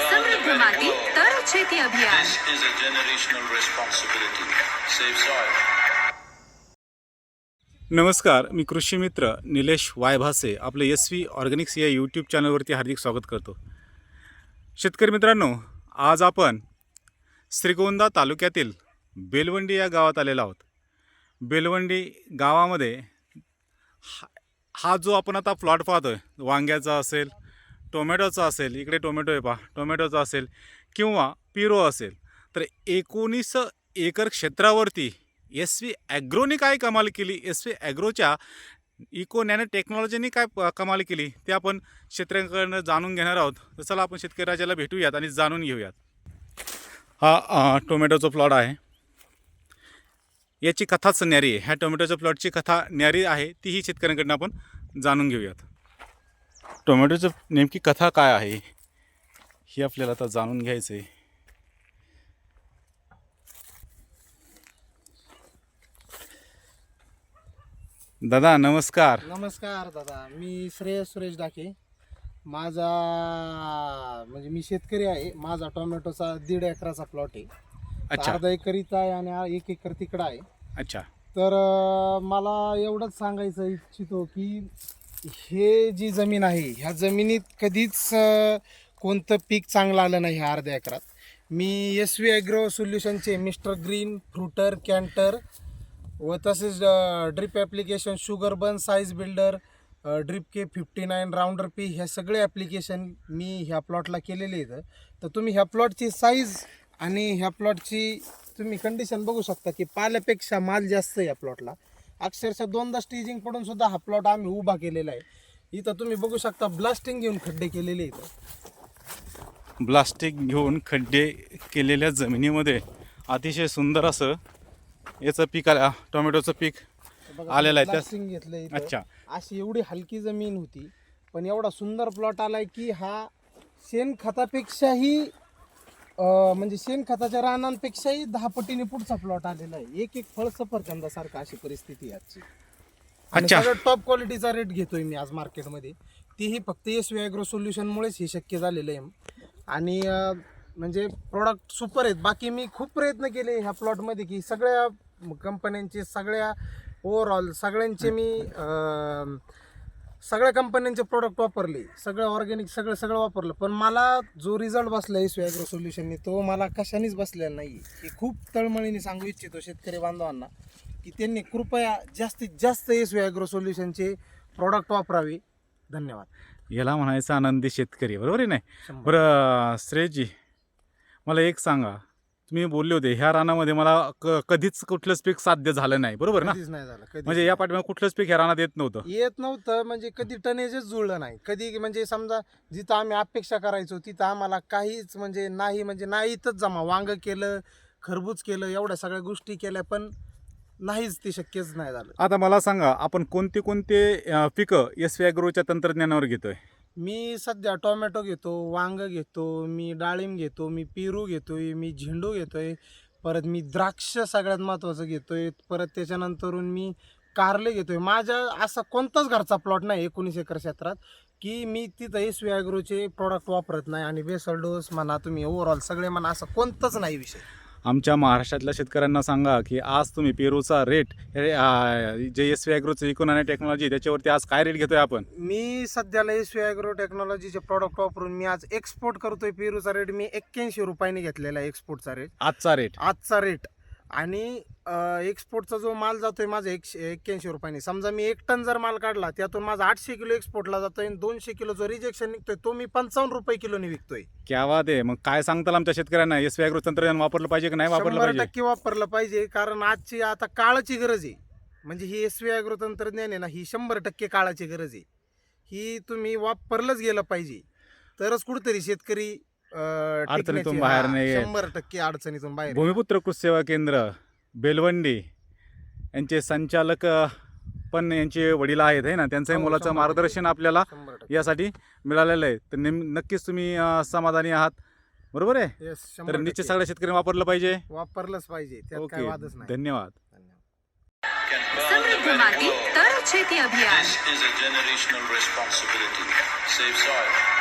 समृद्ध माती तर शेती अभियान. नमस्कार मी कृषी मित्र निलेश वायभासे आपलं एस व्ही ऑर्गॅनिक्स या यूट्यूब चॅनलवरती हार्दिक स्वागत करतो. शेतकरी मित्रांनो आज आपण श्रीगोंदा तालुक्यातील बेलवंडी या गावात आलेलो आहोत. बेलवंडी गावामध्ये हा हा जो आपण आता प्लॉट पाहतो आहे वांग्याचा असेल टोमॅटोचा असेल इकडे टोमॅटो आहे पहा टोमॅटोचा असेल किंवा पिरो असेल तर एकोणीस एकर क्षेत्रावरती एस व्ही ॲग्रोने काय कमाल केली? एस व्ही ॲग्रोच्या इको नॅनो टेक्नॉलॉजीनी काय कमाल केली? ते आपण शेतकऱ्यांकडनं जाणून घेणार आहोत. तर चला आपण शेतकरी राजाला भेटूयात आणि जाणून घेऊयात. हा टोमॅटोचा प्लॉट आहे. याची कथाच न्यारी आहे. ह्या टोमॅटोच्या प्लॉटची कथा न्यारी आहे. तीही शेतकऱ्यांकडनं आपण जाणून घेऊयात. टोमॅटोचं नेमकी कथा काय आहे? ही आपल्याला आता जाणून घ्यायचं आहे दादा नमस्कार. नमस्कार दादा मी श्रेयस सुरेश डाके. माझा म्हणजे मी शेतकरी आहे. माझा टोमॅटोचा दीड एकराचा प्लॉट आहे. अच्छा. अर्धा एकर इथं आहे आणि एक एकर तिकडं आहे. अच्छा. तर अं, मला एवढंच सांगायचं इच्छितो की हे जी जमीन आहे ह्या जमिनीत कधीच कोणतं पीक चांगलं आलं नाही ह्या अर्ध्या एकरात. मी एस व्ही ॲग्रो सोल्युशनचे मिस्टर ग्रीन फ्रुटर कॅन्टर व तसेच drip application sugar bun size builder drip K fifty nine rounder P ह्या सगळे ॲप्लिकेशन मी ह्या प्लॉटला केलेले आहेत. तर तुम्ही ह्या प्लॉटची साईज आणि ह्या प्लॉटची तुम्ही कंडिशन बघू शकता की पाल्यापेक्षा माल जास्त आहे या प्लॉटला. अक्षरशः दोनदा स्टेजिंग पडून सुद्धा हा प्लॉट आम्ही उभा केलेला आहे. इथं तुम्ही बघू शकता ब्लास्टिंग घेऊन खड्डे केलेले इथं. प्लास्टिक घेऊन खड्डे केलेल्या जमिनीमध्ये अतिशय सुंदर असं याचं पीक आलं. टोमॅटोचं पीक आलेलं आहे ब्लास्टिंग घेतलं. अच्छा. अशी एवढी हलकी जमीन होती पण एवढा सुंदर प्लॉट आलाय की हा शेणखतापेक्षाही अं, म्हणजे शेणखताच्या रानांपेक्षाही दहा पटीने पुढचा प्लॉट आलेला आहे. एक एक फळ सफरचंदासारखा अशी परिस्थिती आहे आजची. अच्छा. टॉप क्वालिटीचा रेट घेतोय मी आज मार्केटमध्ये तीही फक्त एस व्ही ॲग्रो सोल्युशनमुळेच हे शक्य झालेलं आहे. आणि अं, म्हणजे प्रॉडक्ट सुपर आहेत. बाकी मी खूप प्रयत्न केले ह्या प्लॉटमध्ये की सगळ्या कंपन्यांचे सगळ्या ओव्हरऑल सगळ्यांचे मी अं, सगळ्या कंपन्यांचे प्रोडक्ट वापरले. सगळं ऑर्गॅनिक सगळं सगळं वापरलं. पण मला जो रिझल्ट बसला एस ॲग्रो सोल्युशनने तो मला कशानेच बसलेला नाही हे खूप तळमळीने सांगू इच्छितो शेतकरी बांधवांना की त्यांनी कृपया जास्तीत जास्त एस ॲग्रो सोल्युशनचे प्रॉडक्ट वापरावे. धन्यवाद. याला म्हणायचं आनंदी शेतकरी बरोबर आहे नाही. बरं श्रेयजी मला एक सांगा. तुम्ही बोलले होते ह्या रानामध्ये मला क कधीच कुठलंच पीक साध्य झालं नाही बरोबर ना? कधीच नाही झालं कधीच म्हणजे या पाठीमागे कुठलंच पीक ह्या रानात येत नव्हतं. येत नव्हतं म्हणजे कधी टनेजच जुळलं नाही. कधी म्हणजे समजा जिथं आम्ही अपेक्षा करायचो तिथं आम्हाला काहीच म्हणजे नाही म्हणजे नाही इथंच जमा. वांग केलं खरबूज केलं एवढ्या सगळ्या गोष्टी केल्या पण नाहीच ते शक्यच नाही झालं. आता मला सांगा आपण कोणते कोणते अं, पिकं एस व्ही ॲग्रोच्या तंत्रज्ञानावर घेतोय? मी सध्या टोमॅटो घेतो वांग घेतो मी डाळिंब घेतो मी पेरू घेतोय मी झेंडू घेतोय परत मी द्राक्ष सगळ्यात महत्त्वाचं घेतोय परत त्याच्यानंतरून मी कारले घेतोय. माझ्या असा कोणताच घरचा प्लॉट नाही एकोणीस एकर क्षेत्रात की मी तिथं एस व्ही ॲग्रोचे प्रोडक्ट वापरत नाही आणि बेसल डोस म्हणा तुम्ही ओव्हरऑल सगळे म्हणा असं कोणतंच नाही विषय. आमच्या महाराष्ट्रातल्या शेतकऱ्यांना सांगा की आज तुम्ही पेरूचा रेट जे एस व्ही ॲग्रोचं इकोन आणि टेक्नॉलॉजी त्याच्यावरती आज काय रेट घेतोय आपण? मी सध्याला एस व्ही ॲग्रो टेक्नॉलॉजीचे प्रॉडक्ट वापरून मी आज एक्सपोर्ट करतोय पेरूचा रेट मी एक्क्याऐंशी रुपयाने घेतलेला आहे एक्सपोर्टचा रेट आजचा रेट आजचा रेट आणि एक्सपोर्टचा जो माल जातोय माझा एकशे एक्क्याऐंशी रुपयाने. समजा मी एक टन जर माल काढला त्यातून माझा आठशे किलो एक्सपोर्टला जातोय आणि दोनशे किलो जो रिजेक्शन निघतोय तो मी पंचावन्न रुपये किलोने विकतोय. क्या वाद आहे. मग काय सांगताल आमच्या शेतकऱ्यांना? एस व्ही ॲग्रो तंत्रज्ञान वापरलं पाहिजे की नाही वापरलं शंभर पाहिजे? टक्के वापरलं पाहिजे कारण आजची आता काळाची गरज आहे. म्हणजे ही एस व्ही ॲग्रो तंत्रज्ञान आहे ना ही शंभर टक्के काळाची गरज आहे. ही तुम्ही वापरलंच गेलं पाहिजे. तरच कुठेतरी शेतकरी अडचणीतून टिकण्याची- बाहेर हा, नाही. शंभर टक्के अडचणीतून बाहेर भूमिपुत्र कृषी सेवा केंद्र बेलवंडी यांचे संचालक अ, पण यांचे वडील आहेत आहे ना? त्यांचंही हो, मुलाचं शंभर मार्गदर्शन आपल्याला शंभर टक्के. यासाठी मिळालेलं आहे. तर नेम नक्कीच तुम्ही अ, समाधानी आहात. बरोबर आहे? Yes, तर निश्चित टक्के. सगळ्या शेतकऱ्यांनी वापरलं पाहिजे. वापरलंच पाहिजे. त्यात काय ओके वादच नाही. धन्यवाद. समृद्ध माती. तर शेती अभियान. This is a generational responsibility. Save soil.